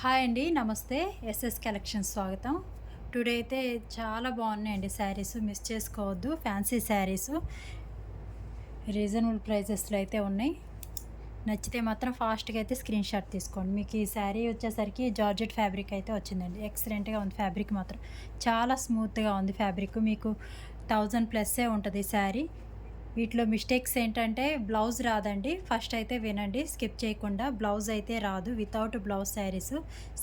Hi అండి నమస్తే. SS collection స్వాగతం. టుడే అయితే చాలా బాగున్నాయండి శారీస్ మిస్ చేసుకోవద్దు. ఫ్యాన్సీ శారీస్. రీజనబుల్ ప్రైజెస్లో అయితే ఉన్నాయి. నచ్చితే మాత్రం ఫాస్ట్గా అయితే స్క్రీన్ షాట్ తీసుకోండి. మీకు ఈ శారీ వచ్చేసరికి జార్జెట్ ఫ్యాబ్రిక్ అయితే వచ్చిందండి. ఎక్సలెంట్గా ఉంది ఫ్యాబ్రిక్ మాత్రం. చాలా స్మూత్గా ఉంది ఫ్యాబ్రిక్ మీకు థౌజండ్ ప్లస్సే ఉంటుంది ఈ శారీ. వీటిలో మిస్టేక్స్ ఏంటంటే బ్లౌజ్ రాదండి. ఫస్ట్ అయితే వినండి స్కిప్ చేయకుండా. బ్లౌజ్ అయితే రాదు. Without blouse saris.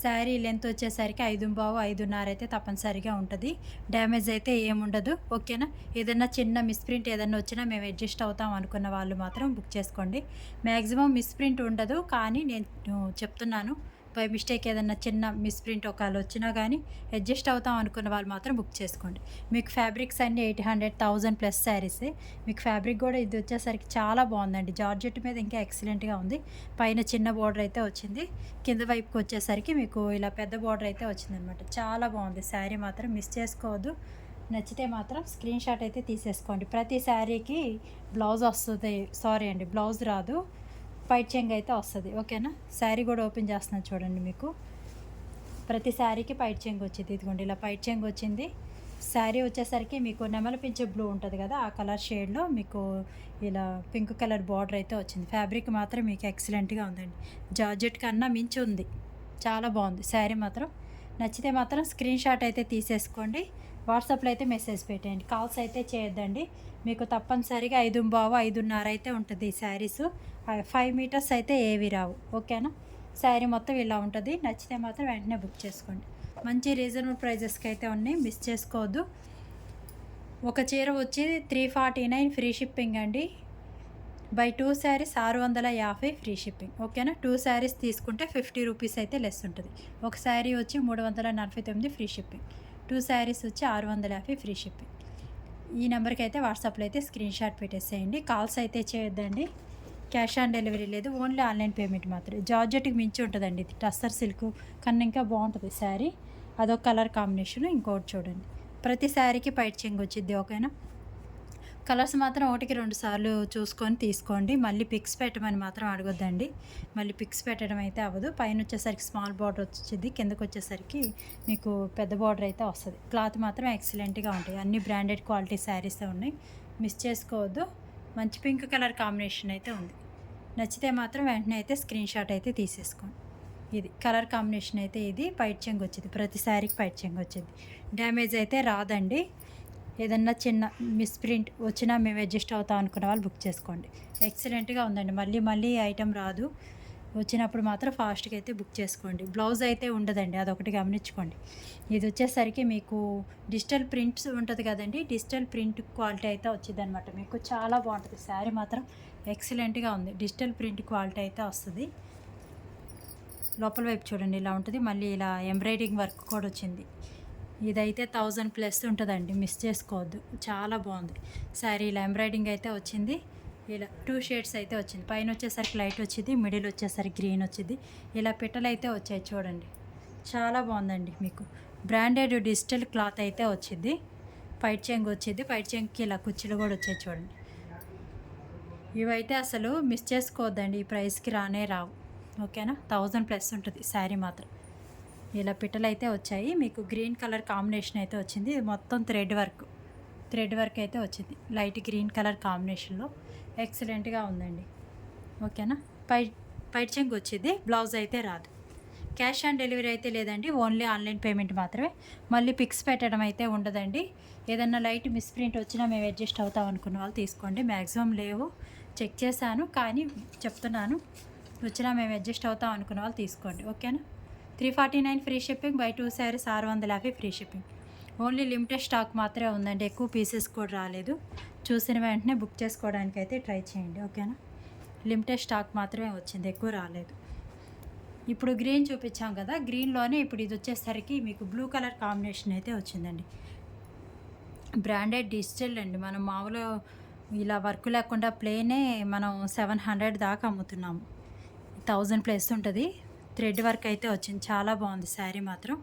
Sari length వచ్చేసరికి ఐదు బావు ఐదున్నర అయితే తప్పనిసరిగా ఉంటుంది. డ్యామేజ్ అయితే ఏముండదు. ఓకేనా? ఏదైనా చిన్న మిస్ప్రింట్ ఏదైనా వచ్చినా మేము అడ్జస్ట్ అవుతాం అనుకున్న వాళ్ళు మాత్రం బుక్ చేసుకోండి. మ్యాక్సిమం మిస్ప్రింట్ ఉండదు. కానీ నేను చెప్తున్నాను బై మిస్టేక్ ఏదన్నా చిన్న మిస్ప్రింట్ ఒకవేళ వచ్చినా కానీ అడ్జస్ట్ అవుతాం అనుకున్న వాళ్ళు మాత్రం బుక్ చేసుకోండి. మీకు ఫ్యాబ్రిక్స్ అన్ని ఎయిట్ హండ్రెడ్ థౌజండ్ ప్లస్ శారీసే. మీకు ఫ్యాబ్రిక్ కూడా ఇది వచ్చేసరికి చాలా బాగుందండి. జార్జెట్ మీద ఇంకా ఎక్సలెంట్గా ఉంది. పైన చిన్న బార్డర్ అయితే వచ్చింది. కింద వైపుకి వచ్చేసరికి మీకు ఇలా పెద్ద బార్డర్ అయితే వచ్చిందనమాట. చాలా బాగుంది. శారీ మాత్రం మిస్ చేసుకోవద్దు. నచ్చితే మాత్రం స్క్రీన్ షాట్ అయితే తీసేసుకోండి. ప్రతి శారీకి బ్లౌజ్ వస్తుంది. సారీ అండి బ్లౌజ్ రాదు. పైట్ చెంగ్ అయితే వస్తుంది. ఓకేనా? శారీ కూడా ఓపెన్ చేస్తున్నాను చూడండి మీకు. ప్రతి శారీకి పైట్ చెంగ్ వచ్చింది. ఇదిగోండి ఇలా పైట్ చెంగ్ వచ్చింది. శారీ వచ్చేసరికి మీకు నెమల పించే బ్లూ ఉంటుంది కదా ఆ కలర్ షేడ్లో మీకు ఇలా పింక్ కలర్ బార్డర్ అయితే వచ్చింది. ఫ్యాబ్రిక్ మాత్రం మీకు ఎక్సలెంట్గా ఉందండి. జార్జెట్ కన్నా మించి ఉంది. చాలా బాగుంది. శారీ మాత్రం నచ్చితే మాత్రం స్క్రీన్ షాట్ అయితే తీసేసుకోండి. వాట్సాప్లో అయితే మెసేజ్ పెట్టేయండి. కాల్స్ అయితే చేయొద్దండి. మీకు తప్పనిసరిగా ఐదు బావు ఐదున్నర అయితే ఉంటుంది ఈ శారీస్. ఫైవ్ మీటర్స్ అయితే ఏవి రావు. ఓకేనా శారీ మొత్తం ఇలా ఉంటుంది. నచ్చితే మాత్రం వెంటనే బుక్ చేసుకోండి. మంచి రీజనబుల్ ప్రైజెస్కి అయితే ఉన్నాయి. మిస్ చేసుకోవద్దు. ఒక చీర వచ్చి three forty nine free shipping అండి. బై టూ శారీస్ ఆరు వందల యాభై ఫ్రీ షిప్పింగ్ ఓకేనా టూ శారీస్ తీసుకుంటే ఫిఫ్టీ రూపీస్ అయితే లెస్ ఉంటుంది. ఒక శారీ వచ్చి మూడు వందల నలభై తొమ్మిది ఫ్రీ షిప్పింగ్ టూ శారీస్ వచ్చి ఆరు వందల యాభై ఫ్రీ షిప్పింగ్ ఈ నెంబర్కి అయితే వాట్సాప్లో అయితే స్క్రీన్ షాట్ పెట్టేసేయండి. కాల్స్ అయితే చేయొద్దండి. క్యాష్ ఆన్ డెలివరీ లేదు. ఓన్లీ ఆన్లైన్ పేమెంట్ మాత్రమే. జార్జెట్కి మించి ఉంటుందండి ఇది. టస్సర్ సిల్క్ కన్నా ఇంకా బాగుంటుంది శారీ. అదొక కలర్ కాంబినేషన్ ఇంకోటి చూడండి. ప్రతి శారీకి పైట్ చెంగు వచ్చింది ఓకేనా? కలర్స్ మాత్రం ఒకటికి రెండు సార్లు చూసుకొని తీసుకోండి. మళ్ళీ పిక్స్ పెట్టమని మాత్రం అడగొద్దండి. మళ్ళీ పిక్స్ పెట్టడం అయితే అవ్వదు. పైన వచ్చేసరికి స్మాల్ బార్డర్ వచ్చింది. కిందకు వచ్చేసరికి మీకు పెద్ద బార్డర్ అయితే వస్తుంది. క్లాత్ మాత్రం ఎక్సలెంట్గా ఉంటాయి. అన్ని బ్రాండెడ్ క్వాలిటీ శారీస్ ఉన్నాయి. మిస్ చేసుకోవద్దు. మంచి పింక్ కలర్ కాంబినేషన్ అయితే ఉంది. నచ్చితే మాత్రం వెంటనే అయితే స్క్రీన్ షాట్ అయితే తీసేసుకోండి. ఇది కలర్ కాంబినేషన్ అయితే ఇది. పైట్ చెంగు వచ్చింది. ప్రతి శారీకి పైట్ చెంగు వచ్చింది. డ్యామేజ్ అయితే రాదండి. ఏదన్నా చిన్న మిస్ప్రింట్ వచ్చినా మేము అడ్జస్ట్ అవుతాం అనుకున్న వాళ్ళు బుక్ చేసుకోండి. ఎక్సలెంట్గా ఉందండి. మళ్ళీ మళ్ళీ ఐటెం రాదు. వచ్చినప్పుడు మాత్రం ఫాస్ట్గా అయితే బుక్ చేసుకోండి. బ్లౌజ్ అయితే ఉండదండి. అదొకటి గమనించుకోండి. ఇది వచ్చేసరికి మీకు డిజిటల్ ప్రింట్స్ ఉంటుంది కదండి. డిజిటల్ ప్రింట్ క్వాలిటీ అయితే వచ్చింది అనమాట మీకు చాలా బాగుంటుంది. శారీ మాత్రం ఎక్సలెంట్గా ఉంది. డిజిటల్ ప్రింట్ క్వాలిటీ అయితే వస్తుంది. లోపల వైపు చూడండి. ఇలా ఉంటుంది. మళ్ళీ ఇలా ఎంబ్రాయిడింగ్ వర్క్ కూడా వచ్చింది. ఇదైతే థౌజండ్ ప్లస్ ఉంటుందండి. మిస్ చేసుకోవద్దు. చాలా బాగుంది. శారీ ఇలా ఎంబ్రాయిడింగ్ అయితే వచ్చింది. ఇలా టూ షేడ్స్ అయితే వచ్చింది. పైన వచ్చేసరికి లైట్ వచ్చింది. మిడిల్ వచ్చేసరికి గ్రీన్ వచ్చింది. ఇలా పిట్టలు అయితే వచ్చాయి చూడండి. చాలా బాగుందండి మీకు. బ్రాండెడ్ డిజిటల్ క్లాత్ అయితే వచ్చింది. పైట్ చెంగు వచ్చింది. పైట్ చెంగుకి ఇలా కుర్చీలు కూడా వచ్చాయి చూడండి. ఇవైతే అసలు మిస్ చేసుకోవద్దండి. ఈ ప్రైస్కి రానే రావు. ఓకేనా? థౌజండ్ ప్లస్ ఉంటుంది శారీ మాత్రం. ఇలా పిట్టలు అయితే వచ్చాయి. మీకు గ్రీన్ కలర్ కాంబినేషన్ అయితే వచ్చింది. మొత్తం థ్రెడ్ వర్క్ థ్రెడ్ వర్క్ అయితే వచ్చింది. లైట్ గ్రీన్ కలర్ కాంబినేషన్లో. ఎక్సలెంట్గా ఉందండి. ఓకేనా? పై పైట్ వచ్చింది. బ్లౌజ్ అయితే రాదు. క్యాష్ ఆన్ డెలివరీ అయితే లేదండి. ఓన్లీ ఆన్లైన్ పేమెంట్ మాత్రమే. మళ్ళీ పిక్స్ పెట్టడం అయితే ఉండదండి. ఏదన్నా లైట్ మిస్ప్రింట్ వచ్చినా మేము అడ్జస్ట్ అవుతాం అనుకున్న వాళ్ళు తీసుకోండి. మ్యాక్సిమం లేవు. చెక్ చేశాను. కానీ చెప్తున్నాను. వచ్చినా మేము అడ్జస్ట్ అవుతాం అనుకున్న వాళ్ళు తీసుకోండి. ఓకేనా? Three forty nine free shipping buy two saris ఆరు వందల యాభై free shipping. Only limited stock మాత్రమే ఉందండి. ఎక్కువ పీసెస్ కూడా రాలేదు. చూసిన వెంటనే బుక్ చేసుకోవడానికి అయితే ట్రై చేయండి ఓకేనా? లిమిటెడ్ స్టాక్ మాత్రమే వచ్చింది ఎక్కువ రాలేదు. ఇప్పుడు గ్రీన్ చూపించాం కదా గ్రీన్లోనే ఇప్పుడు ఇది వచ్చేసరికి మీకు బ్లూ కలర్ కాంబినేషన్ అయితే వచ్చిందండి. బ్రాండెడ్ డిజిటల్ అండి. మనం మామూలు ఇలా వర్క్ లేకుండా ప్లేనే మనం సెవెన్ హండ్రెడ్ దాకా అమ్ముతున్నాము. థౌజండ్ ప్లస్ ఉంటుంది. థ్రెడ్ వర్క్ అయితే వచ్చింది. చాలా బాగుంది శారీ మాత్రం.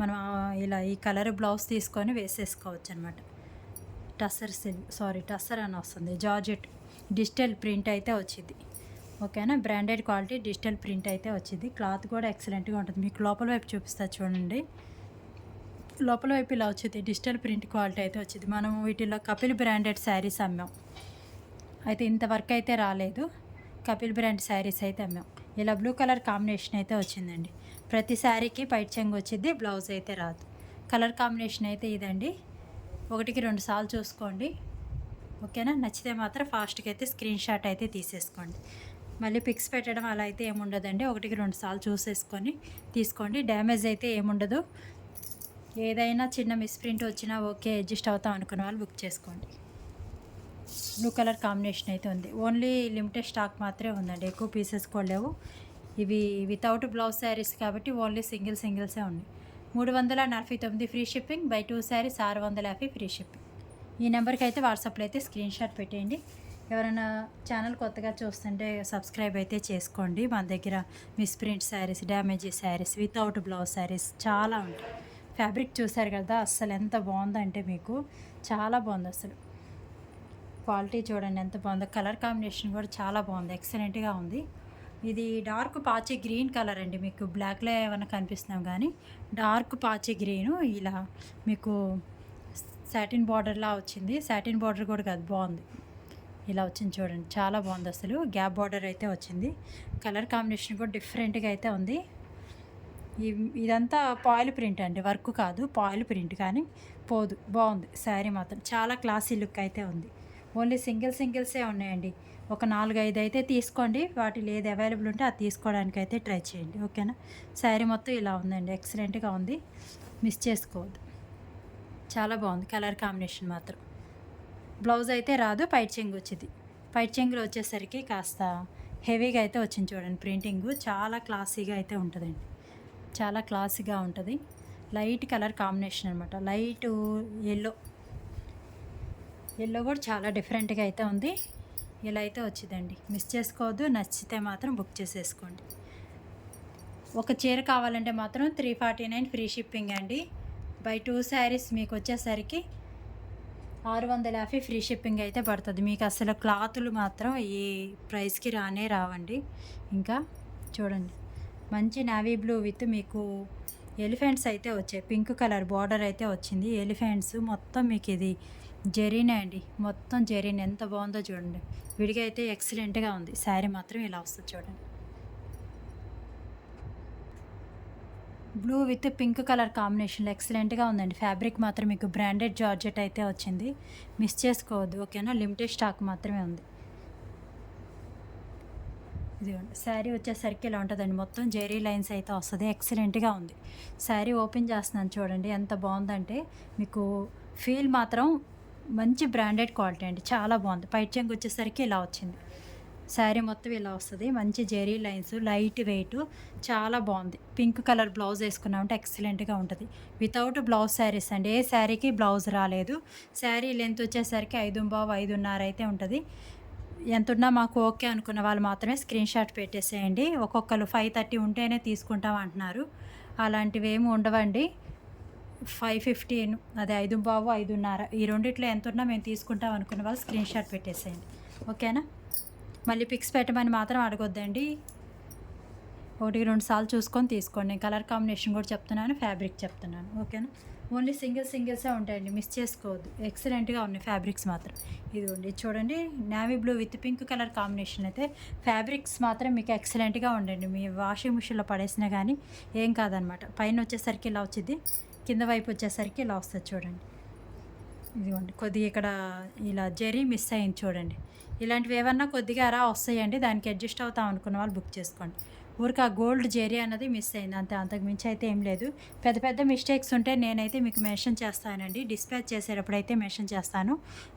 మనం ఇలా ఈ కలర్ బ్లౌజ్ తీసుకొని వేసేసుకోవచ్చు అనమాట టస్సర్ సిల్ సారీ టస్సర్ అని వస్తుంది. జార్జెట్ డిజిటల్ ప్రింట్ అయితే వచ్చింది. ఓకేనా? బ్రాండెడ్ క్వాలిటీ డిజిటల్ ప్రింట్ అయితే వచ్చింది. క్లాత్ కూడా ఎక్సలెంట్గా ఉంటుంది. మీకు లోపల వైపు చూపిస్తా చూడండి. లోపల వైపు ఇలా వచ్చింది. డిజిటల్ ప్రింట్ క్వాలిటీ అయితే వచ్చింది. మనం వీటిలో కపిల్ బ్రాండెడ్ శారీస్ అమ్మాం. అయితే ఇంత వర్క్ అయితే రాలేదు. కపిల్ బ్రాండ్ శారీస్ అయితే అమ్మాం. ఇలా బ్లూ కలర్ కాంబినేషన్ అయితే వచ్చిందండి. ప్రతి శారీకి పైట్ చెంగు వచ్చింది బ్లౌజ్ అయితే రాదు. కలర్ కాంబినేషన్ అయితే ఇదండి. ఒకటికి రెండు సార్లు చూసుకోండి. ఓకేనా? నచ్చితే మాత్రం ఫాస్ట్గా అయితే స్క్రీన్ షాట్ అయితే తీసేసుకోండి. మళ్ళీ పిక్స్ పెట్టడం అలా అయితే ఏముండదండి ఒకటికి రెండు సార్లు చూసేసుకొని తీసుకోండి. డ్యామేజ్ అయితే ఏముండదు ఏదైనా చిన్న మిస్ప్రింట్ వచ్చినా ఓకే అడ్జస్ట్ అవుతాం అనుకున్న వాళ్ళు బుక్ చేసుకోండి. బ్లూ కలర్ కాంబినేషన్ అయితే ఉంది. ఓన్లీ లిమిటెడ్ స్టాక్ మాత్రమే ఉందండి. ఎక్కువ పీసెస్ కూడా లేవు. ఇవి వితౌట్ బ్లౌజ్ శారీస్ కాబట్టి ఓన్లీ సింగిల్ సింగిల్సే ఉన్నాయి. మూడు వందల నలభై తొమ్మిది free shipping. Buy two saris ఆరు వందల యాభై ఫ్రీ షిప్పింగ్. ఈ నెంబర్కి అయితే వాట్సాప్లో అయితే స్క్రీన్ షాట్ పెట్టేయండి. ఎవరైనా ఛానల్ కొత్తగా చూస్తుంటే సబ్స్క్రైబ్ అయితే చేసుకోండి. మన దగ్గర misprint saris damage saris without blouse saris చాలా ఉంటాయి. ఫ్యాబ్రిక్ చూసారు కదా అస్సలు ఎంత బాగుందంటే మీకు. చాలా బాగుంది అసలు క్వాలిటీ చూడండి ఎంత బాగుందో. కలర్ కాంబినేషన్ కూడా చాలా బాగుంది. ఎక్సలెంట్గా ఉంది. ఇది డార్క్ పాచి గ్రీన్ కలర్ అండి. మీకు బ్లాక్లో ఏమైనా కనిపిస్తున్నాం కానీ డార్క్ పాచి గ్రీను ఇలా మీకు సాటిన్ బార్డర్లా వచ్చింది. సాటిన్ బార్డర్ కూడా కాదు బాగుంది. ఇలా వచ్చింది చూడండి. చాలా బాగుంది అసలు. గ్యాప్ బార్డర్ అయితే వచ్చింది. కలర్ కాంబినేషన్ కూడా డిఫరెంట్గా అయితే ఉంది. ఇదంతా పాయిల్ ప్రింట్ అండి. వర్క్ కాదు పాయిల్ ప్రింట్ కానీ పోదు. బాగుంది. శారీ మాత్రం. చాలా క్లాసీ లుక్ అయితే ఉంది. ఓన్లీ సింగిల్ సింగిల్సే ఉన్నాయండి. ఒక నాలుగు ఐదు అయితే తీసుకోండి. వాటిలో ఏది అవైలబుల్ ఉంటే అది తీసుకోవడానికి అయితే ట్రై చేయండి. ఓకేనా? శారీ మొత్తం ఇలా ఉందండి. ఎక్సలెంట్గా ఉంది. మిస్ చేసుకోవద్దు. చాలా బాగుంది. కలర్ కాంబినేషన్ మాత్రం. బ్లౌజ్ అయితే రాదు. పైట్ చెంగు వచ్చింది. పైట్ చెంగులు వచ్చేసరికి కాస్త హెవీగా అయితే వచ్చింది చూడండి. ప్రింటింగ్ చాలా క్లాసీగా అయితే ఉంటుందండి. చాలా క్లాసీగా ఉంటుంది. లైట్ కలర్ కాంబినేషన్ అనమాట లైట్ ఎల్లో ఎల్లో కూడా చాలా డిఫరెంట్గా అయితే ఉంది. ఇలా అయితే వచ్చిందండి. మిస్ చేసుకోవద్దు నచ్చితే మాత్రం బుక్ చేసేసుకోండి. ఒక చీర కావాలంటే మాత్రం three forty nine free shipping అండి. బై టూ శారీస్ మీకు వచ్చేసరికి ఆరు వందల యాభై ఫ్రీ షిప్పింగ్ అయితే పడుతుంది. మీకు అసలు క్లాతులు మాత్రం ఈ ప్రైస్కి రానే రావండి. ఇంకా చూడండి. మంచి నావీ బ్లూ విత్ మీకు ఎలిఫెంట్స్ అయితే వచ్చాయి. పింక్ కలర్ బార్డర్ అయితే వచ్చింది. ఎలిఫెంట్స్ మొత్తం మీకు ఇది జెరీనే అండి. మొత్తం జెరీన్ ఎంత బాగుందో చూడండి. విడిగా అయితే ఎక్సలెంట్గా ఉంది. శారీ మాత్రం ఇలా వస్తుంది చూడండి. బ్లూ విత్ పింక్ కలర్ కాంబినేషన్లో ఎక్సలెంట్గా ఉందండి. ఫ్యాబ్రిక్ మాత్రం మీకు బ్రాండెడ్ జార్జెట్ అయితే వచ్చింది. మిస్ చేసుకోవద్దు ఓకేనా? లిమిటెడ్ స్టాక్ మాత్రమే ఉంది. ఇదిగోండి. శారీ వచ్చేసరికి ఇలా ఉంటుందండి? మొత్తం జెరీ లైన్స్ అయితే వస్తుంది. ఎక్సలెంట్గా ఉంది. శారీ ఓపెన్ చేస్తున్నాను చూడండి. ఎంత బాగుందంటే మీకు ఫీల్ మాత్రం మంచి బ్రాండెడ్ క్వాలిటీ అండి. చాలా బాగుంది. పైట్ చెంగు వచ్చేసరికి ఇలా వచ్చింది. శారీ మొత్తం ఇలా వస్తుంది. మంచి జెరీ లైన్స్ లైట్ వెయిట్ చాలా బాగుంది. పింక్ కలర్ బ్లౌజ్ వేసుకున్నామంటే ఎక్సలెంట్గా ఉంటుంది. వితౌట్ బ్లౌజ్ శారీస్ అండి. ఏ శారీకి బ్లౌజ్ రాలేదు. శారీ లెంత్ వచ్చేసరికి ఐదు బావు ఐదున్నర అయితే ఉంటుంది. ఎంత ఉన్నా మాకు ఓకే అనుకున్న వాళ్ళు మాత్రమే స్క్రీన్ షాట్ పెట్టేసేయండి. ఒక్కొక్కరు ఫైవ్ థర్టీ ఉంటేనే తీసుకుంటాం అంటున్నారు. అలాంటివి ఏమి ఉండవండి. ఫైవ్ ఫిఫ్టీన్ అదే ఐదు బావు ఐదున్నర ఈ రెండిట్లో ఎంత ఉన్నా మేము తీసుకుంటాం అనుకున్న వాళ్ళు స్క్రీన్ షాట్ పెట్టేసేయండి. ఓకేనా? మళ్ళీ పిక్స్ పెట్టమని మాత్రం అడగొద్దండి. ఒకటి రెండు సార్లు చూసుకొని తీసుకోండి. నేను కలర్ కాంబినేషన్ కూడా చెప్తున్నాను ఫ్యాబ్రిక్ చెప్తున్నాను. ఓకేనా? ఓన్లీ సింగిల్ సింగిల్సే ఉంటాయండి. మిస్ చేసుకోవద్దు. ఎక్సలెంట్గా ఉన్నాయి ఫ్యాబ్రిక్స్ మాత్రం. ఇదిగోండి ఇది చూడండి. Navy blue with pink colour combination అయితే ఫ్యాబ్రిక్స్ మాత్రం మీకు ఎక్సలెంట్గా ఉండండి. మీ వాషింగ్ మిషన్లో పడేసినా కానీ ఏం కాదనమాట. పైన వచ్చేసరికి ఇలా వచ్చింది కింద వైపు వచ్చేసరికి ఇలా వస్తుంది చూడండి. ఇదిగోండి కొద్దిగా ఇక్కడ ఇలా జెరీ మిస్ అయింది చూడండి. ఇలాంటివి ఏమన్నా కొద్దిగా అరా వస్తాయండి దానికి అడ్జస్ట్ అవుతాం అనుకున్న వాళ్ళు బుక్ చేసుకోండి. ఊరికి ఆ గోల్డ్ జెరీ అన్నది మిస్ అయింది అంతే అంతకు మించి అయితే ఏం లేదు. పెద్ద పెద్ద మిస్టేక్స్ ఉంటే నేనైతే మీకు మెన్షన్ చేస్తానండి. డిస్పాచ్ చేసేటప్పుడు అయితే మెన్షన్ చేస్తాను.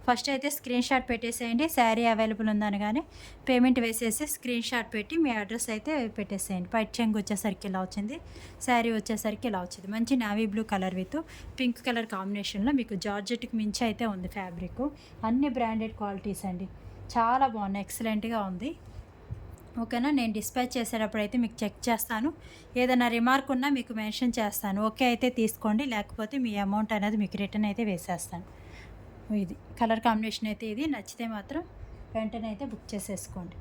ఫస్ట్ అయితే స్క్రీన్ షాట్ పెట్టేసేయండి. శారీ అవైలబుల్ ఉందనగానే పేమెంట్ వేసేసి స్క్రీన్ షాట్ పెట్టి మీ అడ్రస్ అయితే పెట్టేసేయండి. పైట్ చెంగు వచ్చేసరికి ఇలా వచ్చింది. శారీ వచ్చేసరికి ఇలా వచ్చింది. మంచి navy blue colour with pink colour కాంబినేషన్లో మీకు జార్జెట్కి మించి అయితే ఉంది ఫ్యాబ్రిక్. అన్ని బ్రాండెడ్ క్వాలిటీస్ అండి. చాలా బాగున్నాయి. ఎక్సలెంట్గా ఉంది. ఓకేనా? నేను డిస్పాచ్ చేసేటప్పుడు అయితే మీకు చెక్ చేస్తాను. ఏదైనా రిమార్క్ ఉన్నా మీకు మెన్షన్ చేస్తాను. ఓకే అయితే తీసుకోండి. లేకపోతే మీ అమౌంట్ అనేది మీకు రిటర్న్ అయితే వేసేస్తాను. ఇది కలర్ కాంబినేషన్ అయితే ఇది. నచ్చితే మాత్రం వెంటనే అయితే బుక్ చేసేసుకోండి.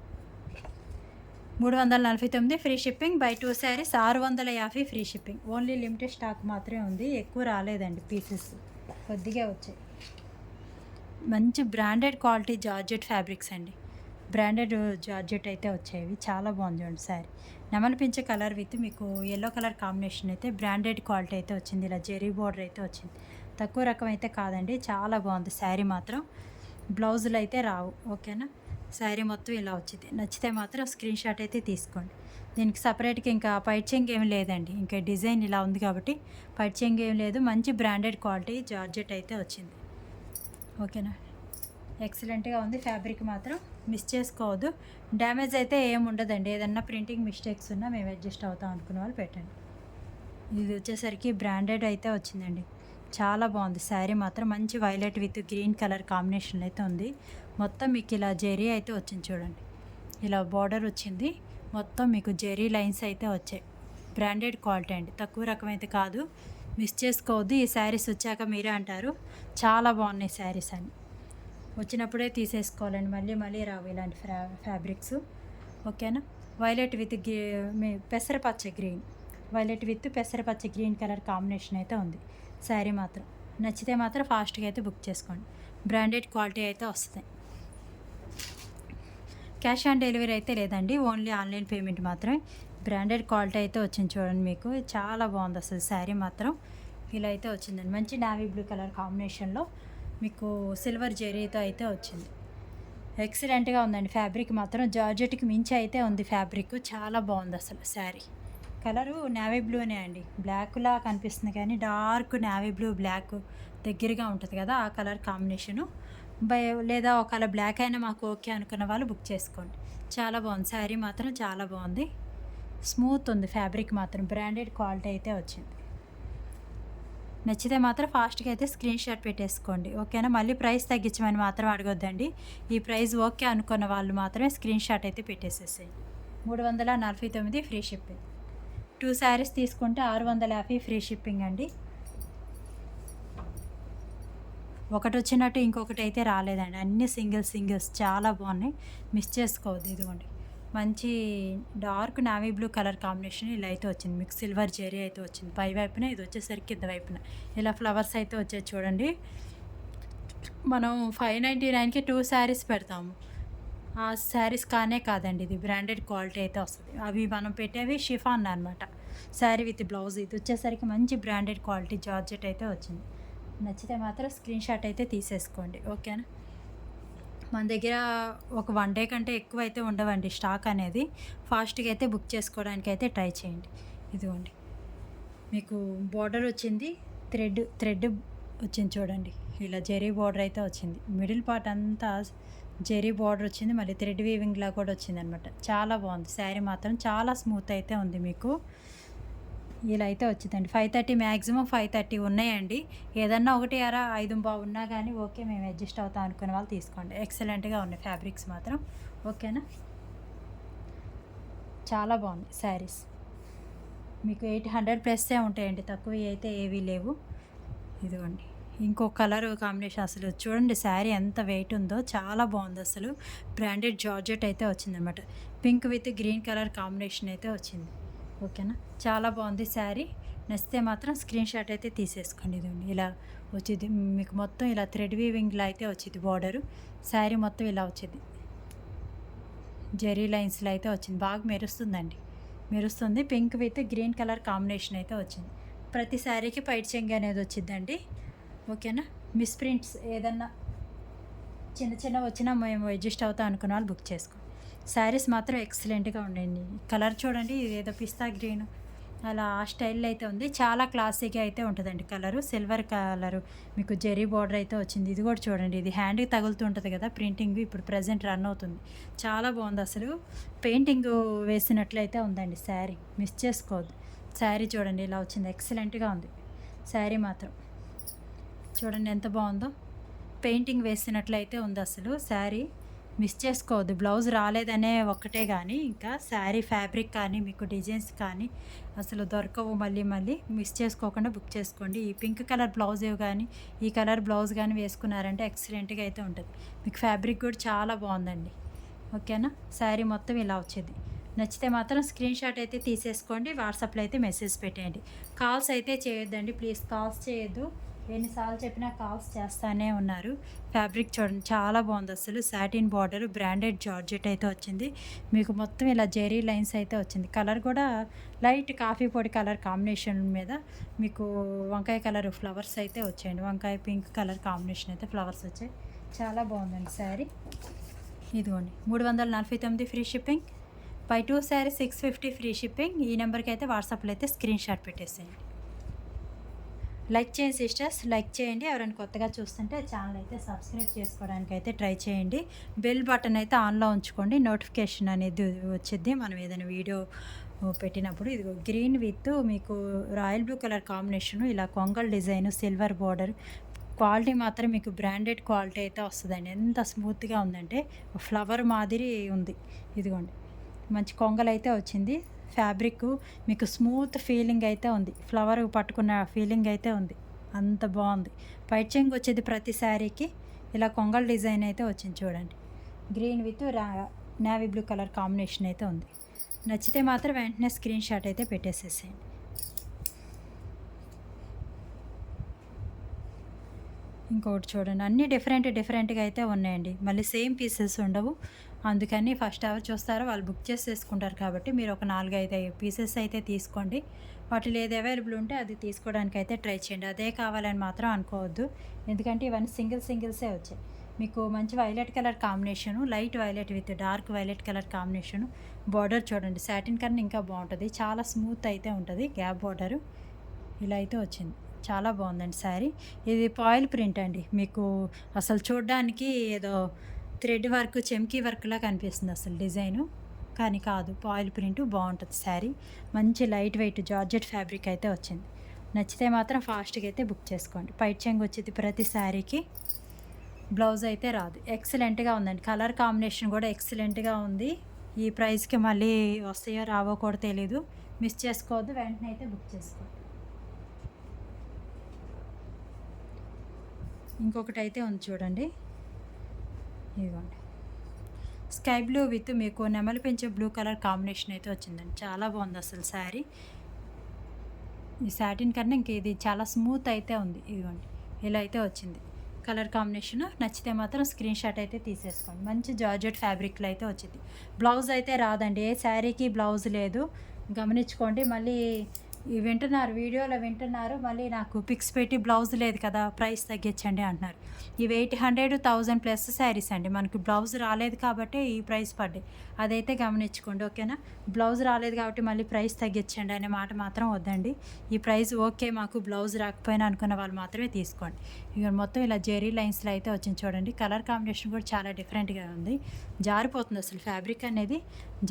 మూడు వందల నలభై తొమ్మిది free shipping by two saris ఆరు వందల యాభై free shipping only limited stock మాత్రమే ఉంది. ఎక్కువ రాలేదండి పీసెస్ కొద్దిగా వచ్చాయి. మంచి బ్రాండెడ్ క్వాలిటీ జార్జెట్ ఫ్యాబ్రిక్స్ అండి. బ్రాండెడ్ జార్జెట్ అయితే వచ్చేవి. చాలా బాగుంది చూడండి శారీ నెమలిపించే కలర్ విత్ మీకు ఎల్లో కలర్ కాంబినేషన్ అయితే బ్రాండెడ్ క్వాలిటీ అయితే వచ్చింది. ఇలా జెరీ బార్డర్ అయితే వచ్చింది. తక్కువ రకం అయితే కాదండి. చాలా బాగుంది శారీ మాత్రం. బ్లౌజులు అయితే రావు. ఓకేనా? శారీ మొత్తం ఇలా వచ్చింది. నచ్చితే మాత్రం స్క్రీన్ షాట్ అయితే తీసుకోండి. దీనికి సపరేట్గా ఇంకా పైచింగ్ ఏం లేదండి. ఇంకా డిజైన్ ఇలా ఉంది కాబట్టి పైచింగ్ ఏం లేదు. మంచి బ్రాండెడ్ క్వాలిటీ జార్జెట్ అయితే వచ్చింది. ఓకేనా? ఎక్సలెంట్గా ఉంది. ఫ్యాబ్రిక్ మాత్రం మిస్ చేసుకోవద్దు. డ్యామేజ్ అయితే ఏముండదండి ఏదన్నా ప్రింటింగ్ మిస్టేక్స్ ఉన్నా మేము అడ్జస్ట్ అవుతాం అనుకున్న వాళ్ళు పెట్టండి. ఇది వచ్చేసరికి బ్రాండెడ్ అయితే వచ్చిందండి. చాలా బాగుంది. శారీ మాత్రం మంచి violet with green colour combination అయితే ఉంది. మొత్తం మీకు ఇలా జెరీ అయితే వచ్చింది చూడండి. ఇలా బార్డర్ వచ్చింది. మొత్తం మీకు జెరీ లైన్స్ అయితే వచ్చాయి. బ్రాండెడ్ క్వాలిటీ అండి. తక్కువ రకం అయితే కాదు. మిస్ చేసుకోవద్దు. ఈ శారీస్ వచ్చాక మీరే అంటారు. చాలా బాగున్నాయి శారీస్ అని వచ్చినప్పుడే తీసేసుకోవాలండి. మళ్ళీ మళ్ళీ రావు ఇలాంటి ఫ్రా ఫ్యాబ్రిక్స్. ఓకేనా? వైలెట్ విత్ గ్రీ మీ పెసరపచ్చ గ్రీన్ వైలెట్ విత్ పెసరపచ్చ గ్రీన్ కలర్ కాంబినేషన్ అయితే ఉంది. శారీ మాత్రం. నచ్చితే మాత్రం ఫాస్ట్గా అయితే బుక్ చేసుకోండి. బ్రాండెడ్ క్వాలిటీ అయితే వస్తుంది క్యాష్ ఆన్ డెలివరీ అయితే లేదండి. ఓన్లీ ఆన్లైన్ పేమెంట్ మాత్రమే. బ్రాండెడ్ క్వాలిటీ అయితే వచ్చింది చూడండి మీకు. చాలా బాగుంది అసలు శారీ మాత్రం. ఇలా అయితే వచ్చిందండి. మంచి నావీ బ్లూ కలర్ కాంబినేషన్లో మీకు సిల్వర్ జెరీతో అయితే వచ్చింది. ఎక్సలెంట్గా ఉందండి ఫ్యాబ్రిక్ మాత్రం. జార్జెట్కి మించి అయితే ఉంది ఫ్యాబ్రిక్. చాలా బాగుంది అసలు శారీ. కలరు నావీ బ్లూనే అండి. బ్లాక్లా కనిపిస్తుంది కానీ డార్క్ నావీ బ్లూ బ్లాక్ దగ్గరగా ఉంటుంది కదా ఆ కలర్ కాంబినేషను. బై లేదా ఒకవేళ బ్లాక్ అయినా మాకు ఓకే అనుకున్న వాళ్ళు బుక్ చేసుకోండి. చాలా బాగుంది. శారీ మాత్రం చాలా బాగుంది. స్మూత్ ఉంది ఫ్యాబ్రిక్ మాత్రం. బ్రాండెడ్ క్వాలిటీ అయితే వచ్చింది. నచ్చితే మాత్రం ఫాస్ట్గా అయితే స్క్రీన్ షాట్ పెట్టేసుకోండి. ఓకేనా? మళ్ళీ ప్రైస్ తగ్గించమని మాత్రం అడగొద్దండి. ఈ ప్రైస్ ఓకే అనుకున్న వాళ్ళు మాత్రమే స్క్రీన్ షాట్ అయితే పెట్టేసేసాయి. మూడు వందల నలభై తొమ్మిది ఫ్రీ షిప్పింగ్. టూ శారీస్ తీసుకుంటే ఆరు వందల యాభై ఫ్రీ షిప్పింగ్ అండి. ఒకటి వచ్చినట్టు ఇంకొకటి అయితే రాలేదండి. అన్ని సింగిల్ సింగిల్స్ చాలా బాగున్నాయి. మిస్ చేసుకోవద్దు ఇదిగోండి. మంచి dark navy blue colour combination ఇలా అయితే వచ్చింది. మీకు సిల్వర్ జెరీ అయితే వచ్చింది. పై వైపున ఇది వచ్చేసరికి కింద వైపున. ఇలా ఫ్లవర్స్ అయితే వచ్చాయి చూడండి. మనం ఫైవ్ నైంటీ నైన్కి టూ శారీస్ పెడతాము. ఆ శారీస్ కానే కాదండి ఇది బ్రాండెడ్ క్వాలిటీ అయితే వస్తుంది. అవి మనం పెట్టేవి షిఫాన్ అనమాట శారీ విత్ బ్లౌజ్ ఇది వచ్చేసరికి మంచి బ్రాండెడ్ క్వాలిటీ జార్జెట్ అయితే వచ్చింది. నచ్చితే మాత్రం స్క్రీన్ షాట్ అయితే తీసేసుకోండి. ఓకేనా? మన దగ్గర ఒక వన్ డే కంటే ఎక్కువ అయితే ఉండవండి స్టాక్ అనేది. ఫాస్ట్గా అయితే బుక్ చేసుకోవడానికి అయితే ట్రై చేయండి. ఇదిగోండి. మీకు బార్డర్ వచ్చింది. థ్రెడ్ థ్రెడ్ వచ్చింది చూడండి. ఇలా జెరీ బార్డర్ అయితే వచ్చింది. మిడిల్ పార్ట్ అంతా జెరీ బార్డర్ వచ్చింది. మళ్ళీ థ్రెడ్ వీవింగ్లా కూడా వచ్చింది అనమాట చాలా బాగుంది. శారీ మాత్రం చాలా స్మూత్ అయితే ఉంది మీకు. ఇలా అయితే వచ్చిందండి. Five thirty maximum five thirty ఉన్నాయండి. ఏదన్నా ఒకటి అరా ఐదు బావు ఉన్నా కానీ ఓకే మేము అడ్జస్ట్ అవుతాం అనుకునే వాళ్ళు తీసుకోండి. ఎక్సలెంట్గా ఉన్నాయి ఫ్యాబ్రిక్స్ మాత్రం. ఓకేనా? చాలా బాగుంది శారీస్. మీకు ఎయిట్ హండ్రెడ్ ప్లస్సే ఉంటాయండి. తక్కువ అయితే ఏవీ లేవు. ఇదిగోండి. ఇంకో కలర్ కాంబినేషన్ అసలు చూడండి శారీ ఎంత వెయిట్ ఉందో. చాలా బాగుంది అసలు. బ్రాండెడ్ జార్జెట్ అయితే వచ్చిందనమాట pink with green colour combination అయితే వచ్చింది. ఓకేనా? చాలా బాగుంది శారీ. నచ్చితే మాత్రం స్క్రీన్ షాట్ అయితే తీసేసుకోండి ఇది ఇలా వచ్చింది. మీకు మొత్తం ఇలా థ్రెడ్ వీవింగ్లో అయితే వచ్చింది బార్డరు. శారీ మొత్తం ఇలా వచ్చింది. జెరీ లైన్స్లో అయితే వచ్చింది. బాగా మెరుస్తుందండి. మెరుస్తుంది. Pink with green colour combination అయితే వచ్చింది. ప్రతి శారీకి పైట్ చెంగి అనేది వచ్చిందండి. ఓకేనా? మిస్ప్రింట్స్ ఏదన్నా చిన్న చిన్న వచ్చినా మేము అడ్జస్ట్ అవుతాం అనుకున్న వాళ్ళు బుక్ చేసుకో శారీస్ మాత్రం ఎక్సలెంట్గా ఉండండి. కలర్ చూడండి ఇదేదో పిస్తా గ్రీన్ అలా ఆ స్టైల్లో అయితే ఉంది. చాలా క్లాసీగా అయితే ఉంటుందండి కలరు. Silver colour. మీకు జెరీ బార్డర్ అయితే వచ్చింది. ఇది కూడా చూడండి. ఇది హ్యాండ్కి తగులుతుంటుంది కదా ప్రింటింగ్ ఇప్పుడు ప్రజెంట్ రన్ అవుతుంది. చాలా బాగుంది అసలు. పెయింటింగ్ వేసినట్లయితే ఉందండి శారీ. మిస్ చేసుకోవద్దు. శారీ చూడండి ఇలా వచ్చింది. ఎక్సలెంట్గా ఉంది. శారీ మాత్రం. చూడండి ఎంత బాగుందో. పెయింటింగ్ వేసినట్లయితే ఉంది అసలు శారీ. మిస్ చేసుకోవద్దు. బ్లౌజ్ రాలేదనే ఒక్కటే కానీ ఇంకా శారీ ఫ్యాబ్రిక్ కానీ మీకు డిజైన్స్ కానీ అసలు దొరకవు మళ్ళీ మళ్ళీ. మిస్ చేసుకోకుండా బుక్ చేసుకోండి. ఈ పింక్ కలర్ బ్లౌజ్ కానీ ఈ కలర్ బ్లౌజ్ కానీ వేసుకున్నారంటే ఎక్సలెంట్గా అయితే ఉంటుంది. మీకు ఫ్యాబ్రిక్ కూడా చాలా బాగుందండి. ఓకేనా? శారీ మొత్తం ఇలా వచ్చేది. నచ్చితే మాత్రం స్క్రీన్ షాట్ అయితే తీసేసుకోండి. వాట్సాప్లో అయితే మెసేజ్ పెట్టేయండి. కాల్స్ అయితే చేయొద్దండి. ప్లీజ్ కాల్స్ చేయొద్దు. ఎన్నిసార్లు చెప్పినా కాల్స్ చేస్తానే ఉన్నారు. ఫ్యాబ్రిక్ చూడండి చాలా బాగుంది అసలు. సాటిన్ బార్డర్ బ్రాండెడ్ జార్జెట్ అయితే వచ్చింది. మీకు మొత్తం ఇలా జెరీ లైన్స్ అయితే వచ్చింది. కలర్ కూడా లైట్ కాఫీ పొడి కలర్ కాంబినేషన్ మీద మీకు వంకాయ కలర్ ఫ్లవర్స్ అయితే వచ్చాయండి. వంకాయ పింక్ కలర్ కాంబినేషన్ అయితే ఫ్లవర్స్ వచ్చాయి. చాలా బాగుందండి శారీ. ఇదిగోండి మూడు వందల నలభై తొమ్మిది free shipping. By two sari six fifty free shipping. ఈ నెంబర్కి అయితే వాట్సాప్లో అయితే స్క్రీన్ షాట్ పెట్టేసేయండి. లైక్ చేయండి సిస్టర్స్. లైక్ చేయండి. ఎవరైనా కొత్తగా చూస్తుంటే ఛానల్ అయితే సబ్స్క్రైబ్ చేసుకోవడానికి అయితే ట్రై చేయండి. బెల్ బటన్ అయితే ఆన్లో ఉంచుకోండి. నోటిఫికేషన్ అనేది వచ్చింది మనం ఏదైనా వీడియో పెట్టినప్పుడు ఇది గ్రీన్ విత్ మీకు రాయల్ బ్లూ కలర్ కాంబినేషన్ ఇలా కొంగల్ డిజైన్ సిల్వర్ బార్డర్. క్వాలిటీ మాత్రం మీకు బ్రాండెడ్ క్వాలిటీ అయితే వస్తుందండి. ఎంత స్మూత్గా ఉందంటే ఫ్లవర్ మాదిరి ఉంది. ఇదిగోండి. మంచి కొంగలు అయితే వచ్చింది. ఫ్యాబ్రిక్ మీకు స్మూత్ ఫీలింగ్ అయితే ఉంది. ఫ్లవర్ పట్టుకున్న ఫీలింగ్ అయితే ఉంది. అంత బాగుంది. పైట్ చెంగు వచ్చేది ప్రతి శారీకి. ఇలా కొంగల్ డిజైన్ అయితే వచ్చింది చూడండి. గ్రీన్ విత్ రా నావీ బ్లూ కలర్ కాంబినేషన్ అయితే ఉంది. నచ్చితే మాత్రం వెంటనే స్క్రీన్ షాట్ అయితే పెట్టేసేసేయండి. ఇంకొకటి చూడండి. అన్నీ డిఫరెంట్ డిఫరెంట్గా అయితే ఉన్నాయండి. మళ్ళీ సేమ్ పీసెస్ ఉండవు. అందుకని ఫస్ట్ ఎవరు చూస్తారో వాళ్ళు బుక్ చేసేసుకుంటారు కాబట్టి మీరు ఒక నాలుగు ఐదు పీసెస్ అయితే తీసుకోండి. వాటిలో ఏది అవైలబుల్ ఉంటే అది తీసుకోవడానికి అయితే ట్రై చేయండి. అదే కావాలని మాత్రం అనుకోవద్దు. ఎందుకంటే ఇవన్నీ సింగిల్ సింగిల్సే వచ్చాయి. మీకు మంచి violet colour combination light violet with dark violet colour combination border చూడండి. సాటిన్ కన్నా ఇంకా బాగుంటుంది. చాలా స్మూత్ అయితే ఉంటుంది గ్యాప్ బార్డరు. ఇలా అయితే వచ్చింది. చాలా బాగుందండి శారీ. ఇది పాయిల్ ప్రింట్ అండి. మీకు అసలు చూడడానికి ఏదో థ్రెడ్ వర్క్ చెమ్కీ వర్క్లా కనిపిస్తుంది అసలు డిజైను. కానీ కాదు పాయిల్ ప్రింట్ బాగుంటుంది శారీ. మంచి లైట్ వెయిట్ జార్జెట్ ఫ్యాబ్రిక్ అయితే వచ్చింది. నచ్చితే మాత్రం ఫాస్ట్గా అయితే బుక్ చేసుకోండి. పైట్ చెంగు వచ్చేది ప్రతి శారీకి బ్లౌజ్ అయితే రాదు. ఎక్సలెంట్గా ఉందండి. కలర్ కాంబినేషన్ కూడా ఎక్సలెంట్గా ఉంది. ఈ ప్రైస్కి మళ్ళీ వస్తాయో రావో కూడా తెలీదు. మిస్ చేసుకోవద్దు వెంటనే అయితే బుక్ చేసుకోండి. ఇంకొకటి అయితే ఉంది చూడండి. ఇదిగోండి. స్కై బ్లూ విత్ మీకు నెమలి పెంచే బ్లూ కలర్ కాంబినేషన్ అయితే వచ్చిందండి. చాలా బాగుంది అసలు శారీ. ఈ సాటిన్ కన్నా ఇంక ఇది చాలా స్మూత్ అయితే ఉంది. ఇదిగోండి. ఇలా అయితే వచ్చింది. కలర్ కాంబినేషన్ నచ్చితే మాత్రం స్క్రీన్ షాట్ అయితే తీసేసుకోండి. మంచి జార్జెట్ ఫ్యాబ్రిక్లో అయితే వచ్చింది. బ్లౌజ్ అయితే రాదండి. ఏ శారీకి బ్లౌజ్ లేదు. గమనించుకోండి. మళ్ళీ వింటున్నారు వీడియోలో వింటున్నారు మళ్ళీ నాకు పిక్స్ పెట్టి బ్లౌజ్ లేదు కదా ప్రైస్ తగ్గించండి అంటున్నారు. ఇవి eight hundred thousand plus saris అండి. మనకి బ్లౌజ్ రాలేదు కాబట్టి ఈ ప్రైస్ పడ్డాయి. అదైతే గమనించుకోండి ఓకేనా? బ్లౌజ్ రాలేదు కాబట్టి మళ్ళీ ప్రైస్ తగ్గించండి అనే మాట మాత్రం వద్దండి. ఈ ప్రైస్ ఓకే మాకు బ్లౌజ్ రాకపోయినా అనుకున్న వాళ్ళు మాత్రమే తీసుకోండి. ఇక మొత్తం ఇలా జెరీ లైన్స్లో అయితే వచ్చింది చూడండి. కలర్ కాంబినేషన్ కూడా చాలా డిఫరెంట్గా ఉంది. జారిపోతుంది అసలు ఫ్యాబ్రిక్ అనేది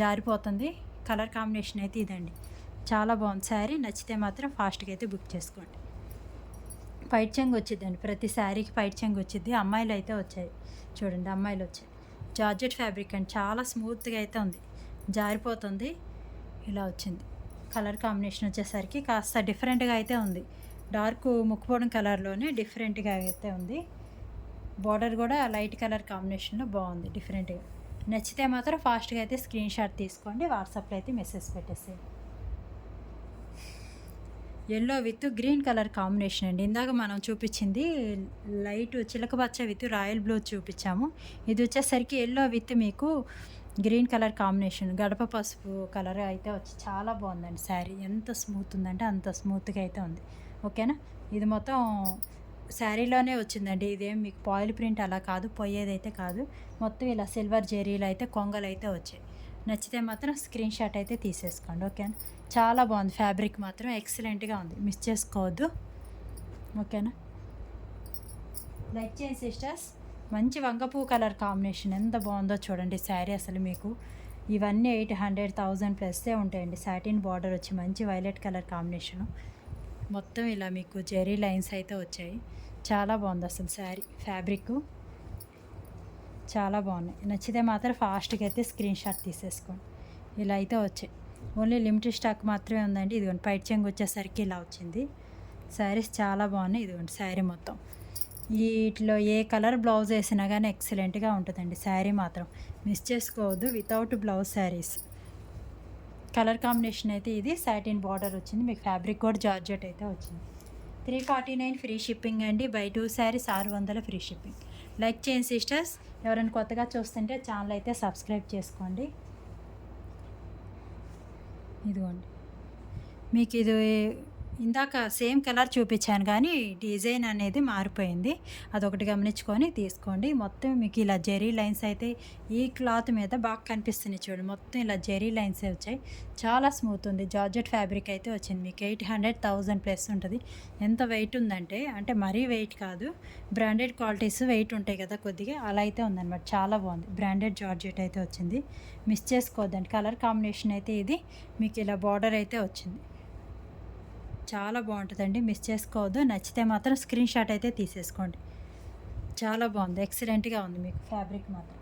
జారిపోతుంది. కలర్ కాంబినేషన్ అయితే ఇదండి. చాలా బాగుంది. శారీ నచ్చితే మాత్రం ఫాస్ట్గా అయితే బుక్ చేసుకోండి. పైట్ చెంగు వచ్చిందండి ప్రతి శారీకి పైట్ చెంగు వచ్చింది అమ్మాయిలు అయితే వచ్చాయి. చూడండి అమ్మాయిలు వచ్చాయి. జార్జెట్ ఫ్యాబ్రిక్ అండి. చాలా స్మూత్గా అయితే ఉంది. జారిపోతుంది. ఇలా వచ్చింది. కలర్ కాంబినేషన్ వచ్చేసరికి కాస్త డిఫరెంట్గా అయితే ఉంది. డార్క్ ముక్కుపోవడం కలర్లోనే డిఫరెంట్గా అయితే ఉంది. బార్డర్ కూడా లైట్ కలర్ కాంబినేషన్లో బాగుంది. డిఫరెంట్గా. నచ్చితే మాత్రం ఫాస్ట్గా అయితే స్క్రీన్ షాట్ తీసుకోండి. వాట్సాప్లో అయితే మెసేజ్ పెట్టేసేయండి. Yellow with green colour combination అండి. ఇందాక మనం చూపించింది లైట్ చిలకపచ్చ విత్ రాయల్ బ్లూ చూపించాము. ఇది వచ్చేసరికి ఎల్లో విత్ మీకు గ్రీన్ కలర్ కాంబినేషన్ గడప పసుపు కలర్ అయితే వచ్చి చాలా బాగుందండి శారీ. ఎంత స్మూత్ ఉందంటే అంత స్మూత్గా అయితే ఉంది. ఓకేనా ఇది మొత్తం శారీలోనే వచ్చిందండి. ఇదేం మీకు పాయిల్ ప్రింట్ అలా కాదు పోయేదైతే కాదు. మొత్తం ఇలా సిల్వర్ జెరీలు అయితే కొంగలు అయితే వచ్చాయి. నచ్చితే మాత్రం స్క్రీన్ షాట్ అయితే తీసేసుకోండి. ఓకేనా చాలా బాగుంది ఫ్యాబ్రిక్ మాత్రం ఎక్సలెంట్గా ఉంది. మిస్ చేసుకోవద్దు. ఓకేనా? లైక్ చేయండి సిస్టర్స్. మంచి వంగపూ కలర్ కాంబినేషన్ ఎంత బాగుందో చూడండి శారీ అసలు మీకు. ఇవన్నీ ఎయిట్ హండ్రెడ్ థౌజండ్ ప్లస్సే ఉంటాయండి. సాటిన్ బార్డర్ వచ్చి మంచి వైలెట్ కలర్ కాంబినేషను. మొత్తం ఇలా మీకు జెరీ లైన్స్ అయితే వచ్చాయి. చాలా బాగుంది అసలు శారీ ఫ్యాబ్రిక్. చాలా బాగున్నాయి. నచ్చితే మాత్రం ఫాస్ట్గా అయితే స్క్రీన్ షాట్ తీసేసుకోండి. ఇలా అయితే వచ్చాయి. ఓన్లీ లిమిటెడ్ స్టాక్ మాత్రమే ఉందండి. ఇదిగోండి పైట్ చెంగు వచ్చేసరికి ఇలా వచ్చింది. శారీస్ చాలా బాగున్నాయి. ఇదిగోండి శారీ మొత్తం. వీటిలో ఏ కలర్ బ్లౌజ్ వేసినా కానీ ఎక్సలెంట్గా ఉంటుందండి. శారీ మాత్రం మిస్ చేసుకోవద్దు. Without blouse saris. Colour combination అయితే ఇది. సాటిన్ బార్డర్ వచ్చింది. మీకు ఫ్యాబ్రిక్ కూడా జార్జెట్ అయితే వచ్చింది. Three forty nine free shipping అండి. బై టూ శారీస్ ఆరు వందల ఫ్రీ షిప్పింగ్. లైక్ చేయండి సిస్టర్స్. ఎవరైనా కొత్తగా చూస్తుంటే ఛానల్ అయితే సబ్స్క్రైబ్ చేసుకోండి. ఇదిగోండి. మీకు ఇది ఇందాక సేమ్ కలర్ చూపించాను కానీ డిజైన్ అనేది మారిపోయింది. అదొకటి గమనించుకొని తీసుకోండి. మొత్తం మీకు ఇలా జెరీ లైన్స్ అయితే ఈ క్లాత్ మీద బాగా కనిపిస్తున్నాయి చూడండి మొత్తం ఇలా జెరీ లైన్స్ వచ్చాయి. చాలా స్మూత్ ఉంది. జార్జెట్ ఫ్యాబ్రిక్ అయితే వచ్చింది మీకు. ఎయిట్ హండ్రెడ్ థౌజండ్ ప్లస్ ఉంటుంది. ఎంత వెయిట్ ఉందంటే అంటే మరీ వెయిట్ కాదు బ్రాండెడ్ క్వాలిటీస్ వెయిట్ ఉంటాయి కదా కొద్దిగా. అలా అయితే ఉందన్నమాట. చాలా బాగుంది. బ్రాండెడ్ జార్జెట్ అయితే వచ్చింది. మిస్ చేసుకోవద్దండి. కలర్ కాంబినేషన్ అయితే ఇది. మీకు ఇలా బార్డర్ అయితే వచ్చింది. చాలా బాగుంటుందండి. మిస్ చేసుకోవద్దు. నచ్చితే మాత్రం స్క్రీన్ షాట్ అయితే తీసేసుకోండి. చాలా బాగుంది. ఎక్సలెంట్గా ఉంది మీకు ఫ్యాబ్రిక్ మాత్రం.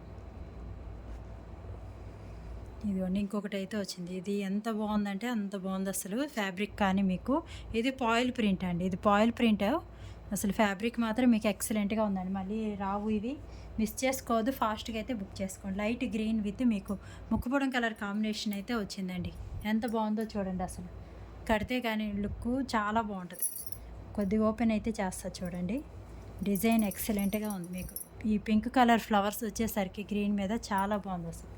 ఇదిగోండి ఇంకొకటి అయితే వచ్చింది. ఇది ఎంత బాగుందంటే అంత బాగుంది అసలు ఫ్యాబ్రిక్ కానీ మీకు. ఇది పాయిల్ ప్రింట్ అండి. ఇది పాయిల్ ప్రింట్. అసలు ఫ్యాబ్రిక్ మాత్రం మీకు ఎక్సలెంట్గా ఉందండి. మళ్ళీ రావు ఇవి. మిస్ చేసుకోవద్దు. ఫాస్ట్గా అయితే బుక్ చేసుకోండి. లైట్ గ్రీన్ విత్ మీకు ముక్కుపొడం కలర్ కాంబినేషన్ అయితే వచ్చిందండి. ఎంత బాగుందో చూడండి అసలు. కడితే కానీ లుక్ చాలా బాగుంటుంది. కొద్దిగా ఓపెన్ అయితే చేస్తా చూడండి. డిజైన్ ఎక్సలెంట్గా ఉంది మీకు. ఈ పింక్ కలర్ ఫ్లవర్స్ వచ్చేసరికి గ్రీన్ మీద చాలా బాగుంది అసలు.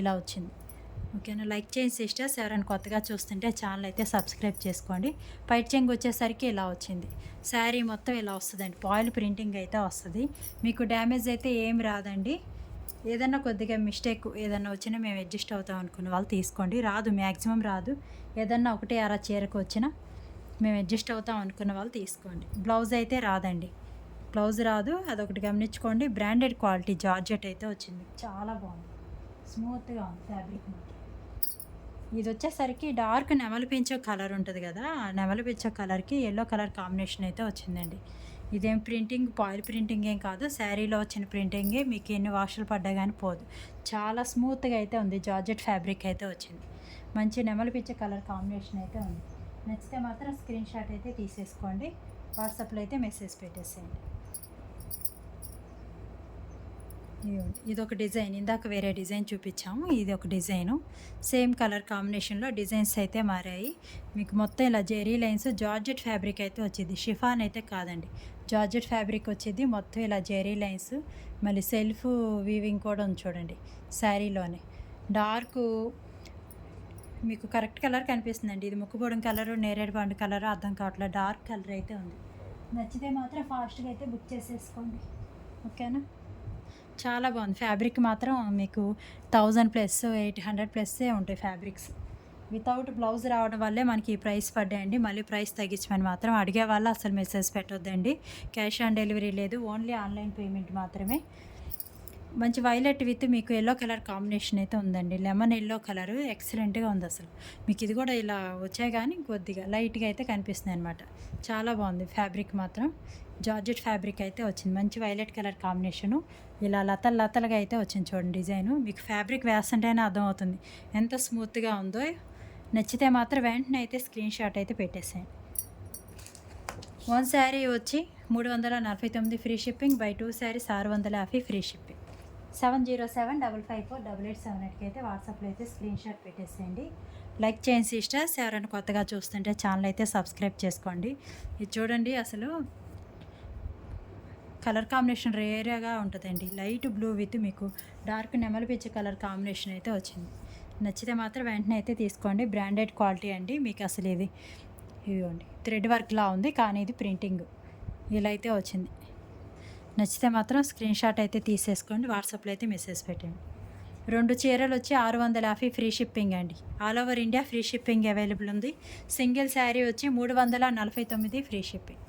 ఇలా వచ్చింది. ఓకేనా? లైక్ చేయండి సిస్టర్స్. ఎవరైనా కొత్తగా చూస్తుంటే ఛానల్ అయితే సబ్స్క్రైబ్ చేసుకోండి. పైట్ చెంగు వచ్చేసరికి ఇలా వచ్చింది. శారీ మొత్తం ఇలా వస్తుందండి. పాయిల్ ప్రింటింగ్ అయితే వస్తుంది. మీకు డ్యామేజ్ అయితే ఏం రాదండి. ఏదన్నా కొద్దిగా మిస్టేక్ ఏదన్నా వచ్చినా మేము అడ్జస్ట్ అవుతాం అనుకున్న వాళ్ళు తీసుకోండి. రాదు మ్యాక్సిమం రాదు. ఏదన్నా ఒకటి అర చీరకు వచ్చినా మేము అడ్జస్ట్ అవుతాం అనుకున్న వాళ్ళు తీసుకోండి. బ్లౌజ్ అయితే రాదండి. బ్లౌజ్ రాదు అదొకటి గమనించుకోండి. బ్రాండెడ్ క్వాలిటీ జార్జెట్ అయితే వచ్చింది. చాలా బాగుంది. స్మూత్గా ఉంది ఫ్యాబ్రిక్ ఇది వచ్చేసరికి డార్క్ నెమలు పెంచే కలర్ ఉంటుంది కదా ఆ పెంచే కలర్కి ఎల్లో కలర్ కాంబినేషన్ అయితే వచ్చిందండి. ఇదేం ప్రింటింగ్? పాయిల్ ప్రింటింగ్ ఏం కాదు. శారీలో వచ్చిన ప్రింటింగే మీకు ఎన్ని వాషలు పడ్డా కానీ పోదు. చాలా స్మూత్గా అయితే ఉంది. జార్జెట్ ఫ్యాబ్రిక్ అయితే వచ్చింది. మంచి నెమలి పిచ్చే కలర్ కాంబినేషన్ అయితే ఉంది. నచ్చితే మాత్రం స్క్రీన్ షాట్ అయితే తీసేసుకోండి. వాట్సాప్లో అయితే మెసేజ్ పెట్టేసేయండి. ఇది ఒక డిజైన్. ఇందాక వేరే డిజైన్ చూపించాము. ఇది ఒక డిజైను. సేమ్ కలర్ కాంబినేషన్లో డిజైన్స్ అయితే మారాయి. మీకు మొత్తం ఇలా జెరీ లైన్స్ జార్జెట్ ఫ్యాబ్రిక్ అయితే వచ్చింది. షిఫాన్ అయితే కాదండి. జార్జెట్ ఫ్యాబ్రిక్ వచ్చేది మొత్తం ఇలా జెరీ లైన్స్ మళ్ళీ సెల్ఫ్ వీవింగ్ కూడా ఉంది చూడండి శారీలోనే. డార్క్ మీకు కరెక్ట్ కలర్ కనిపిస్తుందండి. ఇది ముక్కుపొడం కలరు నేరేడు పండు కలరు అర్థం కావట్లేదు. డార్క్ కలర్ అయితే ఉంది. నచ్చితే మాత్రం ఫాస్ట్గా అయితే బుక్ చేసేసుకోండి. ఓకేనా? చాలా బాగుంది. ఫ్యాబ్రిక్ మాత్రం మీకు థౌజండ్ ప్లస్ ఎయిట్ హండ్రెడ్ ప్లస్సే ఉంటాయి ఫ్యాబ్రిక్స్. వితౌట్ బ్లౌజ్ రావడం వల్లే మనకి ఈ ప్రైస్ పడ్డాయండి. మళ్ళీ ప్రైస్ తగ్గించమని మాత్రం అడిగే వాళ్ళు అసలు మెసేజ్ పెట్టొద్దండి. క్యాష్ ఆన్ డెలివరీ లేదు. ఓన్లీ ఆన్లైన్ పేమెంట్ మాత్రమే. మంచి వైలెట్ విత్ మీకు ఎల్లో కలర్ కాంబినేషన్ అయితే ఉందండి. లెమన్ ఎల్లో కలర్ ఎక్సలెంట్గా ఉంది అసలు. మీకు ఇది కూడా ఇలా వచ్చాయి కానీ కొద్దిగా లైట్గా అయితే కనిపిస్తుంది అనమాట చాలా బాగుంది ఫ్యాబ్రిక్ మాత్రం. జార్జెట్ ఫ్యాబ్రిక్ అయితే వచ్చింది. మంచి వైలెట్ కలర్ కాంబినేషను ఇలా లతలు లతలుగా అయితే వచ్చింది చూడండి డిజైను. మీకు ఫ్యాబ్రిక్ వేస్తుంటేనే అర్థమవుతుంది. ఎంత స్మూత్గా ఉందో నచ్చితే మాత్రం వెంటనే అయితే స్క్రీన్ షాట్ అయితే పెట్టేసేయండి వన్ శారీ వచ్చి మూడు వందల నలభై తొమ్మిది free shipping by two saris ఆరు వందల యాభై free shipping seven zero seven double five four double eight seven ఎయిట్కి అయితే వాట్సాప్లో అయితే స్క్రీన్ షాట్ పెట్టేసేయండి. లైక్ చేయండి సిస్టర్స్ ఎవరైనా కొత్తగా చూస్తుంటే ఛానల్ అయితే సబ్స్క్రైబ్ చేసుకోండి. ఇది చూడండి అసలు కలర్ కాంబినేషన్ రేర్గా ఉంటుందండి. లైట్ బ్లూ విత్ మీకు డార్క్ నెమలి కలర్ కాంబినేషన్ అయితే వచ్చింది. నచ్చితే మాత్రం వెంటనే అయితే తీసుకోండి. బ్రాండెడ్ క్వాలిటీ అండి. మీకు అసలు ఇది ఇదిగోండి. థ్రెడ్ వర్క్లా ఉంది కానీ ఇది ప్రింటింగ్ ఇలా అయితే వచ్చింది. నచ్చితే మాత్రం స్క్రీన్ షాట్ అయితే తీసేసుకోండి. వాట్సాప్లో అయితే మెసేజ్ పెట్టండి. రెండు చీరలు వచ్చి ఆరు వందల యాభై ఫ్రీ షిప్పింగ్ అండి. All over India free shipping available ఉంది. సింగిల్ శారీ వచ్చి మూడు వందల నలభై తొమ్మిది ఫ్రీ షిప్పింగ్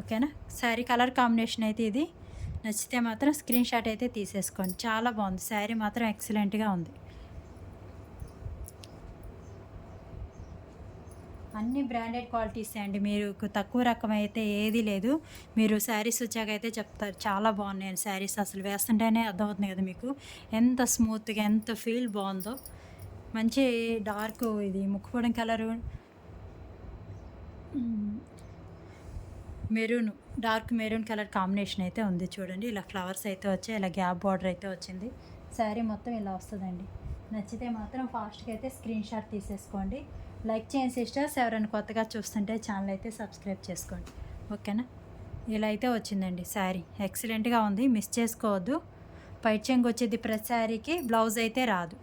ఓకేనా శారీ కలర్ కాంబినేషన్ అయితే ఇది. నచ్చితే మాత్రం స్క్రీన్ షాట్ అయితే తీసేసుకోండి. చాలా బాగుంది. శారీ మాత్రం ఎక్సలెంట్గా ఉంది. అన్ని బ్రాండెడ్ క్వాలిటీస్ అండి. మీరు తక్కువ రకం అయితే ఏది లేదు. మీరు శారీస్ వచ్చాక అయితే చెప్తారు. చాలా బాగున్నాయి శారీస్. అసలు వేస్తుంటేనే అర్థమవుతుంది కదా మీకు. ఎంత స్మూత్గా ఎంత ఫీల్ బాగుందో. మంచి డార్క్ ఇది ముక్కుపొడం colour. Maroon dark maroon colour combination అయితే ఉంది చూడండి. ఇలా ఫ్లవర్స్ అయితే వచ్చాయి. ఇలా గ్యాప్ బార్డర్ అయితే వచ్చింది. శారీ మొత్తం ఇలా వస్తుందండి. నచ్చితే మాత్రం ఫాస్ట్గా అయితే స్క్రీన్ షాట్ తీసేసుకోండి. లైక్ చేయండి సిస్టర్స్. ఎవరైనా కొత్తగా చూస్తుంటే ఛానల్ అయితే సబ్స్క్రైబ్ చేసుకోండి. ఓకేనా? ఇలా అయితే వచ్చిందండి శారీ. ఎక్సలెంట్గా ఉంది. మిస్ చేసుకోవద్దు. పైట్ వచ్చేది ప్రతి శారీకి. బ్లౌజ్ అయితే రాదు.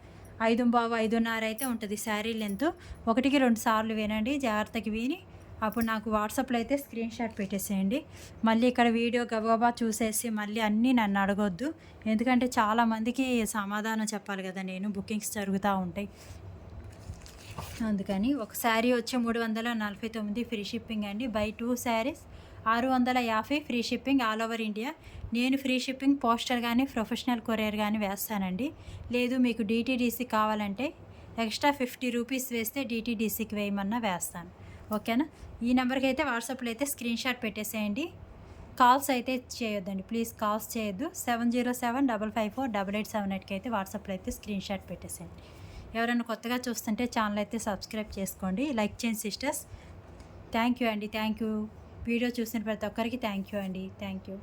ఐదు బావు ఐదున్నర అయితే ఉంటుంది శారీ లెంత్. ఒకటికి రెండు సార్లు వినండి. జాగ్రత్తకి విని. అప్పుడు నాకు వాట్సాప్లో అయితే స్క్రీన్ షాట్ పెట్టేసేయండి. మళ్ళీ ఇక్కడ వీడియో గబగబా చూసేసి మళ్ళీ అన్నీ నన్ను అడగొద్దు. ఎందుకంటే చాలామందికి సమాధానం చెప్పాలి కదా. నేను బుకింగ్స్ జరుగుతూ ఉంటాయి. అందుకని ఒక శారీ వచ్చి మూడు వందల నలభై తొమ్మిది ఫ్రీ షిప్పింగ్ అండి. బై టూ శారీస్ ఆరు వందల యాభై free shipping all over India. నేను ఫ్రీ షిప్పింగ్ పోస్టర్ కానీ ప్రొఫెషనల్ కొరియర్ కానీ వేస్తానండి. లేదు మీకు డిటీడీసీ కావాలంటే ఎక్స్ట్రా ఫిఫ్టీ రూపీస్ వేస్తే డిటీడీసీకి వేయమన్నా వేస్తాను. ఓకేనా? ఈ నెంబర్కి అయితే వాట్సాప్లో అయితే స్క్రీన్ షాట్ పెట్టేసేయండి. కాల్స్ అయితే చేయొద్దండి. ప్లీజ్ కాల్స్ చేయొద్దు. Seven zero seven double five four double eight seven ఎయిట్కి అయితే వాట్సాప్లో అయితే స్క్రీన్ షాట్ పెట్టేసేయండి. ఎవరైనా కొత్తగా చూస్తుంటే ఛానల్ అయితే సబ్స్క్రైబ్ చేసుకోండి. లైక్ చేయండి సిస్టర్స్. థ్యాంక్ యూ అండి. Thank you. వీడియో చూసిన ప్రతి ఒక్కరికి థ్యాంక్ యూ అండి. Thank you.